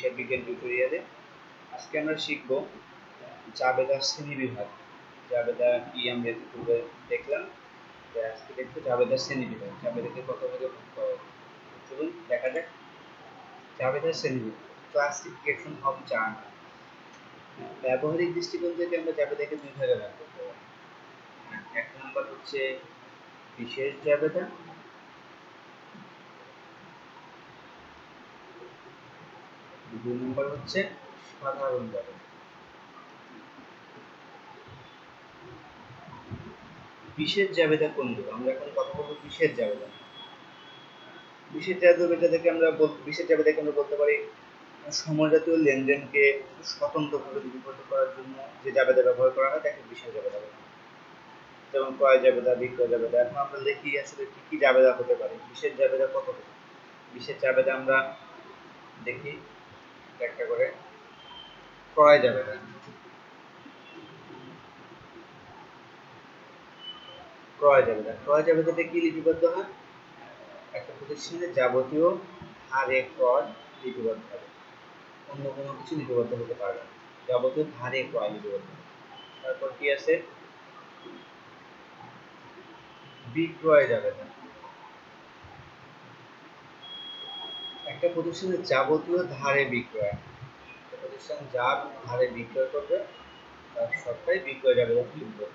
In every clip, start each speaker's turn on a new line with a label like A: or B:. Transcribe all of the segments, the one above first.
A: হিসাব বিজ্ঞান টিউটোরিয়ালে আজকে আমরা শিখব জাবেদার শ্রেণি বিভাগ। জাবেদা কি আমরা একটু পূর্বে দেখলাম আজকে দেখব জাবেদার শ্রেণি বিভাগ। জাবেদাকে কত ভাগে ভাগ করা। চলুন দেখা যাক। জাবেদার শ্রেণি বিভাগ ক্লাসিফিকেশন অফ জার্নাল ব্যবহারিক দৃষ্টিকোণ থেকে আমরা জাবেদাকে দুই ভাগে ভাগ করতে পারি। এক নম্বর হচ্ছে বিশেষ জাবেদা দুই নম্বর হচ্ছে সাধারণ জাবেদা বিশেষ জাবেদা কোনগুলো আমরা এখন কথা বলব বিশেষ জাবেদা। বিশেষ জাবেদা থেকে আমরা বিশেষ জাবেদাকে আমরা বলতে পারি সমজাতীয় লেনদেনকে স্বতন্ত্রভাবে লিপিবদ্ধ করার জন্য যে জাবেদা ব্যবহার করা হয়, তাকে বিশেষ জাবেদা বলা। হয় যেমন ক্রয় জাবেদা, বিক্রয় জাবেদা, এখন আমরা দেখি আসলে কি কি জাবেদা হতে পারে বিশেষ জাবেদা কত? বিশেষ জাবেদা আমরা দেখি একটা করে ক্রয় জাবেদা ক্রয় জাবেদা ক্রয় জাবেদাতে কি লিপিবদ্ধ হয়? একটা প্রতিষ্ঠানের যাবতীয় হারে ক্রয় লিপিবদ্ধ হবে। অন্য কোনো কিছু লিপিবদ্ধ হতে পারবে না। যাবতীয় হারে ক্রয় লিপিবদ্ধ। তারপর কি আছে? বিক্রয় জাবেদা একটা প্রতিষ্ঠানের যাবতীয় ধারে বিক্রয়। একটা প্রতিষ্ঠান যা ধারে বিক্রয় করবে, তার সবটাই বিক্রয় জাবেদা লিখবে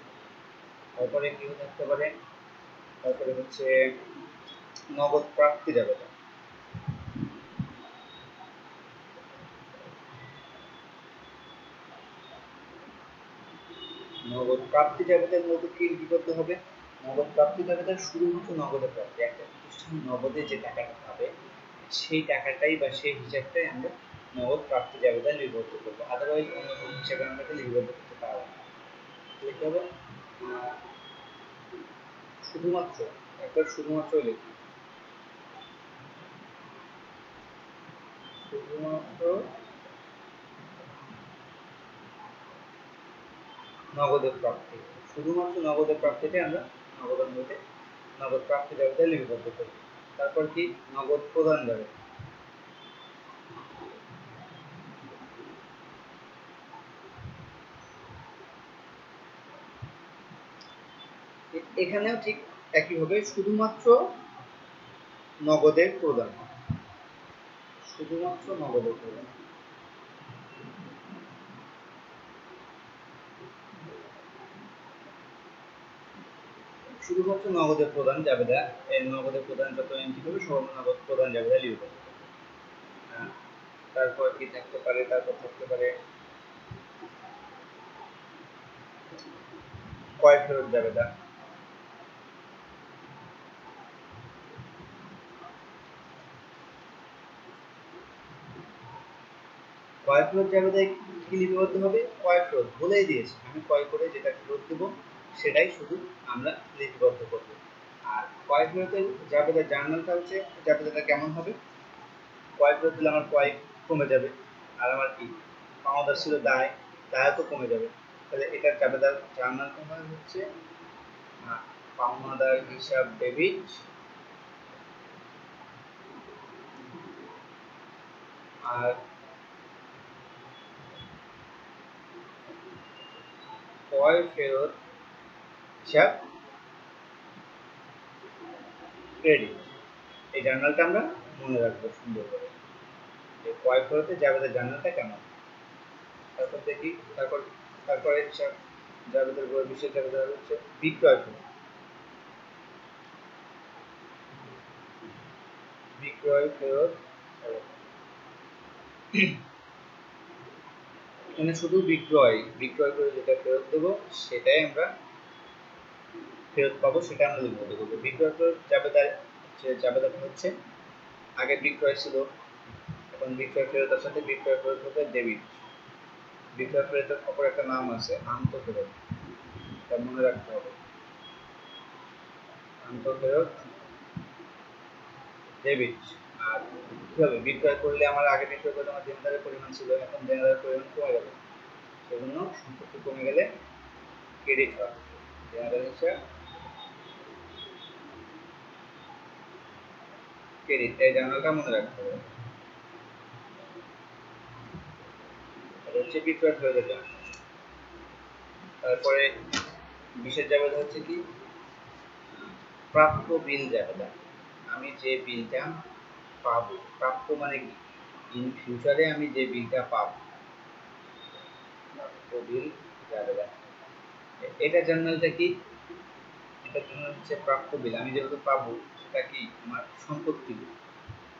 A: তারপরে কি থাকতে পারে? তারপরে হচ্ছে নগদ প্রাপ্তি জাবেদা নগদ প্রাপ্তি জাবেদার মধ্যে কি? লিপিবদ্ধ হবে? নগদ প্রাপ্তি জাবেদার শুধুমাত্র নগদে প্রাপ্তি। একটা প্রতিষ্ঠান নগদে যে টাকাটা পাবে সেই টাকাটাই বা সেই হিসাবটাই আমরা নগদ প্রাপ্তি জাবেদা লিপিবদ্ধ করব। আদারওয়াইজ অন্য কোনো হিসাবে আমরা লিপিবদ্ধ করতে পারব না। লিখতে হবে? শুধুমাত্র, একবার শুধুমাত্র লিখি। শুধুমাত্র নগদের প্রাপ্তি। শুধুমাত্র নগদের প্রাপ্তিতে আমরা মধ্যে নগদ প্রাপ্তি জাবেদা লিপিবদ্ধ করি তারপর কি? নগদ প্রদান যাবে এখানেও ঠিক একই হবে শুধুমাত্র নগদের প্রদান। শুধুমাত্র নগদের প্রদান। শুধুমাত্র নগদের প্রদান যাবে না এই নগদের প্রদান যত এন্ট্রি করবে সব নগদ প্রদান যাবে না লিখবে তারপর কি থাকতে পারে, তারপর থাকতে পারে কয় ফেরত না কয় ফেরত তাই কি লিপিবদ্ধ হবে? কয় ফেরত বলেই দিয়েছে। আমি কয় করে যেটা ফেরত দেবো সেটাই শুধু আমরা লিপিবদ্ধ করব। আর কয় ফেরতের জাবেদার জার্নালটা হচ্ছে জাবেদাটা কেমন হবে? কয়েক ফেরত দিলে আমার কয়েক কমে যাবে। আর আমার কি? পাওনাদার ছিল দায় দায় তো কমে যাবে। তাহলে এটার জাবেদার জার্নাল হয় হচ্ছে? পাওনাদার হিসাব ডেবিট। আর কয় ফেরত? হিসাব ক্রেডিট এই জার্নালটা আমরা মনে রাখব সুন্দর করে। জার্নালটা কেমন? তারপর দেখি, তারপর, তারপরে বই হচ্ছে বিক্রয় ফেরত এখানে শুধু বিক্রয় বিক্রয় করে যেটা ফেরত দেবো, সেটাই আমরা ফেরত পাবো, সেটা আমরা লিখব দেবো বিক্রয় ফেরত জাবেদার যে জাবেদাটা হচ্ছে, আগে বিক্রয় ছিল, এখন বিক্রয় ফেরত ফেরতের সাথে বিক্রয় ফেরত হবে ডেবিট। বিক্রয় ফেরতের অপর একটা নাম আছে আন্ত ফেরত তা মনে রাখতে হবে। আন্ত ফেরত ডেবিট। আর কি হবে? বিক্রয় করলে আমার আগে বিক্রয় করলে আমার দেনদারের পরিমাণ ছিল, এখন দেনদারের পরিমাণ কমে গেল। সেজন্য সম্পত্তি কমে গেলে ক্রেডিট হয়। দেনদার হিসাব ক্রেডিট এই জার্নালটা মনে রাখতে হবে। হচ্ছে তারপরে হচ্ছে কি? বিল আমি যে বিলটা পাবো মানে কি? ইন ফিউচারে আমি যে বিলটা পাবো। বিল জাবেদা এটা জার্নালটা কি? এটা হচ্ছে প্রাপ্য বিল। আমি যেহেতু পাবো সেটা কি? আমার সম্পত্তি।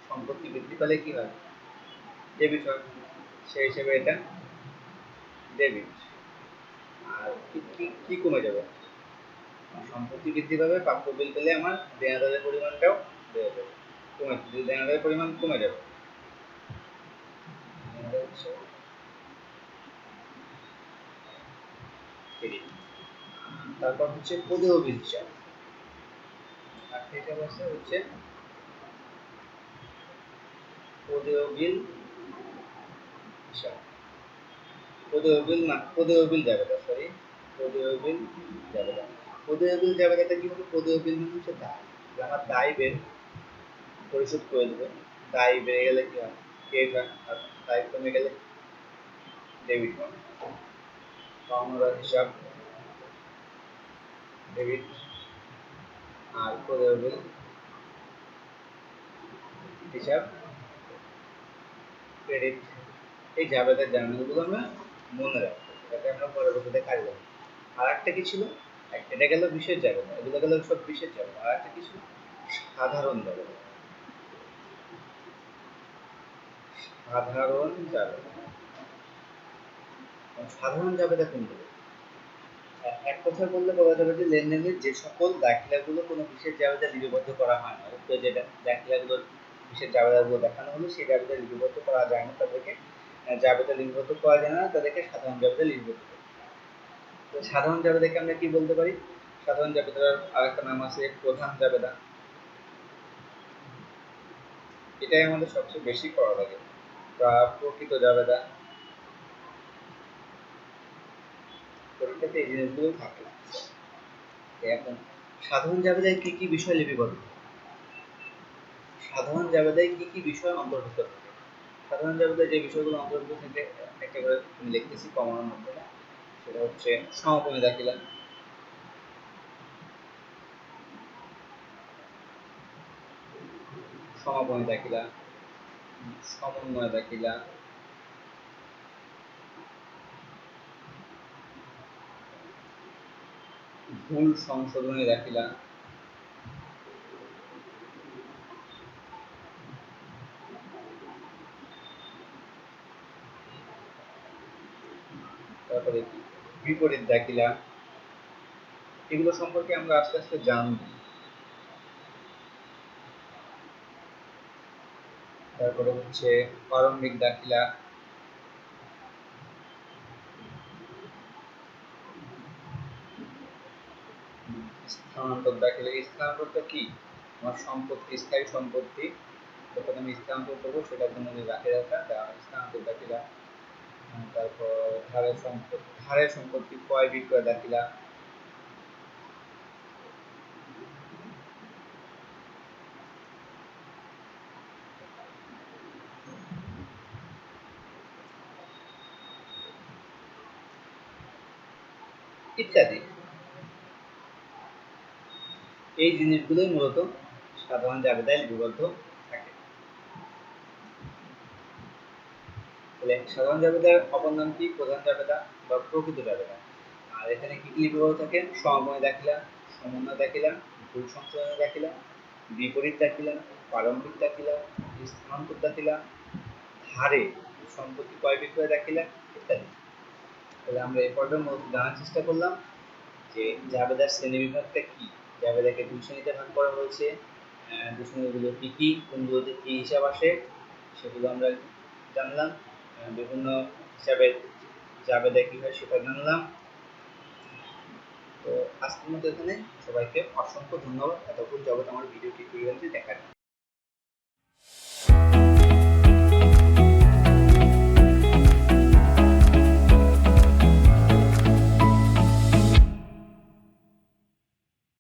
A: সম্পত্তি বৃদ্ধি পেলে কি হয়? ডেবিট হয় সেই হিসেবে এটা ডেবিট আর কি কমে যাবে? সম্পত্তি বৃদ্ধি পাবে, প্রাপ্য বিল পেলে আমার দেনাদারের পরিমাণটাও বেড়ে যাবে। কমে যদি দেনাদারের পরিমাণ কমে যাবে। তারপর হচ্ছে পদেয় বিল হিসাব আছে হচ্ছে পদেয় বিল হিসাব পদেয় বিল না পদেয় বিল সরি পদেয় বিল যাবে না পদেয় বিল যাবে এটা কি হবে পদেয় বিল মানে হচ্ছে দায়। আমার দায় বের পরিশোধ করে দেবে। দায় বেড়ে গেলে কি হয়? ক্রেডিট হয়? আর দায় কমে গেলে ডেবিট হয়। পাওনাদার হিসাব, ডেবিট আর পদেয় বিল হিসাব ক্রেডিট এই জাবেদের জার্নালগুলো আমরা মনে রাখব। যাতে আমরা পরবর্তীতে কাজে লাগবে। আর একটা কি ছিল? এটা গেল বিশেষ জাবেদা এগুলো গেল সব বিশেষ জাবেদা আর একটা কি ছিল? সাধারণ জাবেদা সাধারণ জাবেদা সাধারণ জাবেদা কোনগুলো? এক- কথায় বললে বলা যাবে যে লেনদেনের যে সকল দাখিলাগুলো কোনো বিশেষ জাবেদা লিপিবদ্ধ করা হয় না। উক্ত যে দাখিলাগুলোর বিশেষ জাবেদাগুলো দেখানো হলো, সেই জাবেদা লিপিবদ্ধ করা যায় না, তাদেরকে জাবেদা লিপিবদ্ধ করা যায় না, তাদেরকে সাধারণ জাবেদা লিপিবদ্ধ করে তো সাধারণ জাবেদাকে আমরা কি বলতে পারি? সাধারণ জাবেদার আরেকটা নাম আছে প্রধান জাবেদা। এটাই আমাদের সবচেয়ে বেশি করা লাগে। বা প্রকৃত জাবেদা। পরীক্ষাতে এই জিনিসগুলো থাকে। এখন সাধারণ জাবেদায় কি কি বিষয় লিপিবদ্ধ? সাধারণ জাবেদায় কি কি বিষয় অন্তর্ভুক্ত থাকে? সাধারণ জাবেদায় যে বিষয়গুলো অন্তর্ভুক্ত থাকে, একটা করে আমি লিখতেছি কমানোর মাধ্যমে। সেটা হচ্ছে সমাপনী দাখিলা সমাপনী দাখিলা সমন্বয় দাখিলা ভুল সংশোধনী দাখিলা তারপরে বিপরীত দাখিলা এগুলো সম্পর্কে আমরা আস্তে আস্তে জানব। তারপরে হচ্ছে প্রারম্ভিক দাখিলা স্থানান্তর দাখিলা স্থানান্তরটা কি? আমার সম্পত্তি, স্থায়ী সম্পত্তি, যখন আমি স্থানান্তর করব, সেটার জন্য যে দাখিলাটা স্থানান্তর দাখিলা তারপর ধারের সম্পত্তি ধারের সম্পত্তি, ক্রয় বিক্রয় দাখিলা ইত্যাদি। এই জিনিসগুলোই মূলত সাধারণ জাবেদায় লিপিবদ্ধ থাকে। তাহলে সাধারণ জাবেদার অপর নাম কি? প্রধান জাবেদা বা প্রকৃত জাবেদা আর এখানে কি কি লিপিবদ্ধ থাকে? সময় দাখিলা, সমন্বয় দাখিলা, ভুল সংশোধনের দাখিলা, বিপরীত দাখিলা, প্রারম্ভিক দাখিলা, স্থানান্তর দাখিলা, ধারে সম্পত্তি ক্রয় বিক্রয় দাখিলা ইত্যাদি। তাহলে আমরা এই মধ্যে জানার চেষ্টা করলাম যে জাবেদার শ্রেণীবিভাগটা কি? জাবেদাকে দুই শ্রেণীতে ভাগ করা হয়েছে। আহ, দুই শ্রেণীগুলো কি কি? কোনগুলোতে কি হিসাব আসে সেগুলো আমরা জানলাম। বিভিন্ন হিসাবে জাবেদা কি হয় সেটা জানলাম। তো আজকের মতো এখানে সবাইকে অসংখ্য ধন্যবাদ। এতক্ষণ জগৎ আমার ভিডিও টিউটোরিয়ালটি দেখার